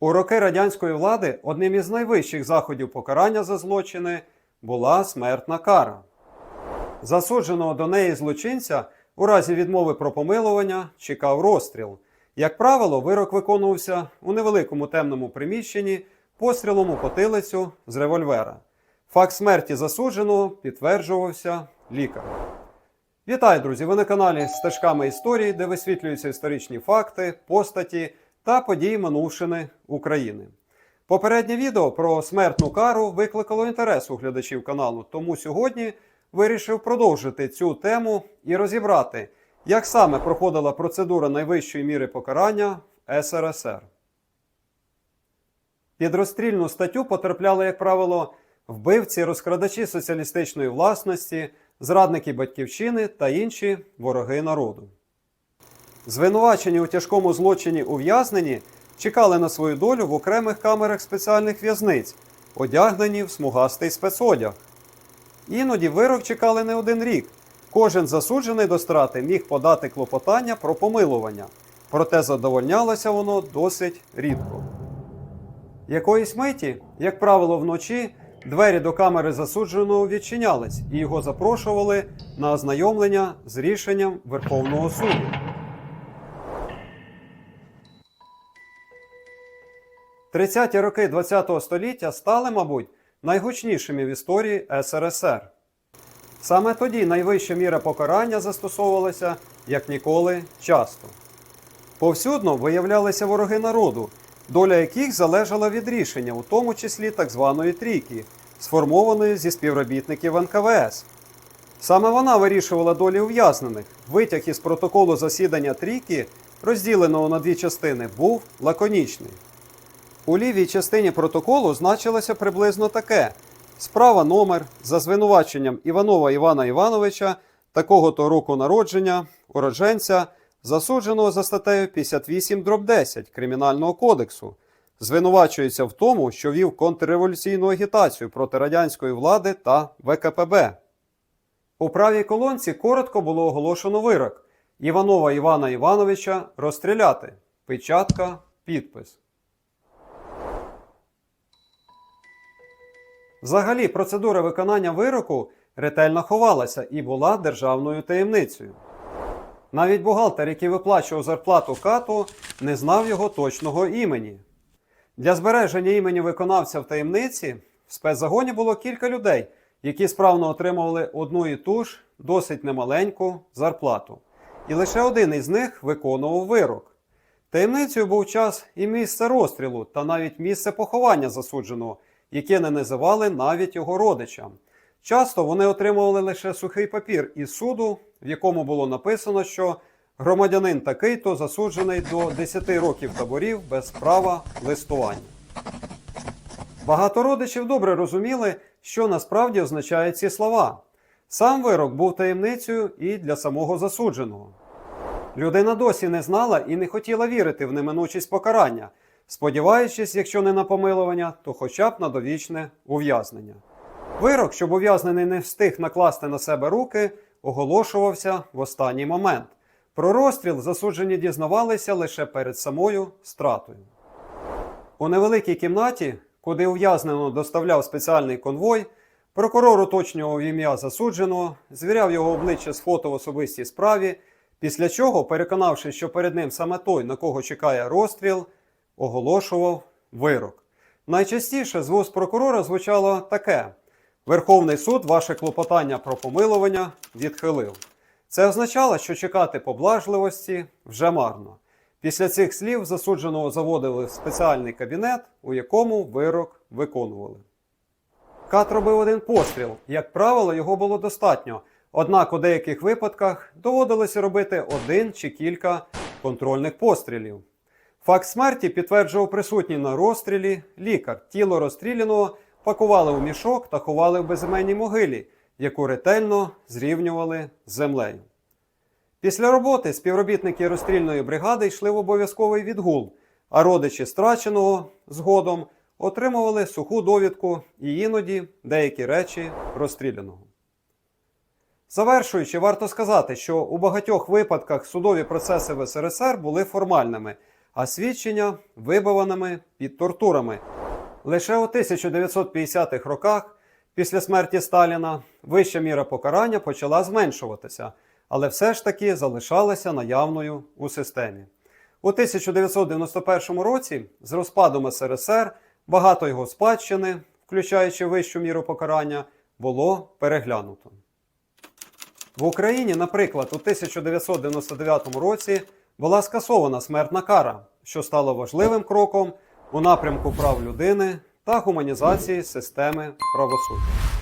У роки радянської влади одним із найвищих заходів покарання за злочини була смертна кара. Засудженого до неї злочинця у разі відмови про помилування чекав розстріл. Як правило, вирок виконувався у невеликому темному приміщенні пострілом у потилицю з револьвера. Факт смерті засудженого підтверджувався лікарем. Вітаю, друзі! Ви на каналі Стежками історії, де висвітлюються історичні факти, постаті та події минувшини України. Попереднє відео про смертну кару викликало інтерес у глядачів каналу, тому сьогодні вирішив продовжити цю тему і розібрати, як саме проходила процедура найвищої міри покарання в СРСР. Під розстрільну статтю потрапляли, як правило, вбивці, розкрадачі соціалістичної власності, зрадники батьківщини та інші вороги народу. Звинувачені у тяжкому злочині ув'язнені чекали на свою долю в окремих камерах спеціальних в'язниць, одягнені в смугастий спецодяг. Іноді вирок чекали не один рік. Кожен засуджений до страти міг подати клопотання про помилування, проте задовольнялося воно досить рідко. Якоїсь миті, як правило, вночі двері до камери засудженого відчинялись і його запрошували на ознайомлення з рішенням Верховного суду. Тридцяті роки ХХ століття стали, мабуть, найгучнішими в історії СРСР. Саме тоді найвища міра покарання застосовувалася як ніколи часто. Повсюдно виявлялися вороги народу, доля яких залежала від рішення, у тому числі так званої трійки, сформованої зі співробітників НКВС. Саме вона вирішувала долі ув'язнених. Витяг із протоколу засідання трійки, розділеного на дві частини, був лаконічний. У лівій частині протоколу значилося приблизно таке: справа номер за звинуваченням Іванова Івана Івановича, такого-то року народження, уродженця, засудженого за статтею 58 дроб 10 Кримінального кодексу, звинувачується в тому, що вів контрреволюційну агітацію проти радянської влади та ВКПБ. У правій колонці коротко було оголошено вирок Іванова Івана Івановича розстріляти. Печатка, підпис. Взагалі, процедура виконання вироку ретельно ховалася і була державною таємницею. Навіть бухгалтер, який виплачував зарплату кату, не знав його точного імені. Для збереження імені виконавця в таємниці в спецзагоні було кілька людей, які справно отримували одну і ту ж досить немаленьку зарплату. І лише один із них виконував вирок. Таємницею був час і місце розстрілу, та навіть місце поховання засудженого, яке не називали навіть його родичам. Часто вони отримували лише сухий папір із суду, в якому було написано, що громадянин такий-то засуджений до 10 років таборів без права листування. Багато родичів добре розуміли, що насправді означають ці слова. Сам вирок був таємницею і для самого засудженого. Людина досі не знала і не хотіла вірити в неминучість покарання, сподіваючись, якщо не на помилування, то хоча б на довічне ув'язнення. Вирок, щоб ув'язнений не встиг накласти на себе руки, оголошувався в останній момент. Про розстріл засуджені дізнавалися лише перед самою стратою. У невеликій кімнаті, куди ув'язненого доставляв спеціальний конвой, прокурор уточнював ім'я засудженого, звіряв його обличчя з фото в особистій справі, після чого, переконавшись, що перед ним саме той, на кого чекає розстріл, оголошував вирок. Найчастіше з вуст прокурора звучало таке: Верховний суд ваше клопотання про помилування відхилив. Це означало, що чекати поблажливості вже марно. Після цих слів засудженого заводили в спеціальний кабінет, у якому вирок виконували. Кат робив один постріл. Як правило, його було достатньо. Однак у деяких випадках доводилося робити один чи кілька контрольних пострілів. Факт смерті підтверджував присутній на розстрілі лікар. Тіло розстріляного пакували у мішок та ховали в безіменній могилі, яку ретельно зрівнювали з землею. Після роботи співробітники розстрільної бригади йшли в обов'язковий відгул, а родичі страченого згодом отримували суху довідку і іноді деякі речі розстріляного. Завершуючи, варто сказати, що у багатьох випадках судові процеси в СРСР були формальними, а свідчення вибаваними під тортурами. Лише у 1950-х роках, після смерті Сталіна, вища міра покарання почала зменшуватися, але все ж таки залишалася наявною у системі. У 1991 році з розпадом СРСР багато його спадщини, включаючи вищу міру покарання, було переглянуто. В Україні, наприклад, у 1999 році була скасована смертна кара, що стало важливим кроком у напрямку прав людини та гуманізації системи правосуддя.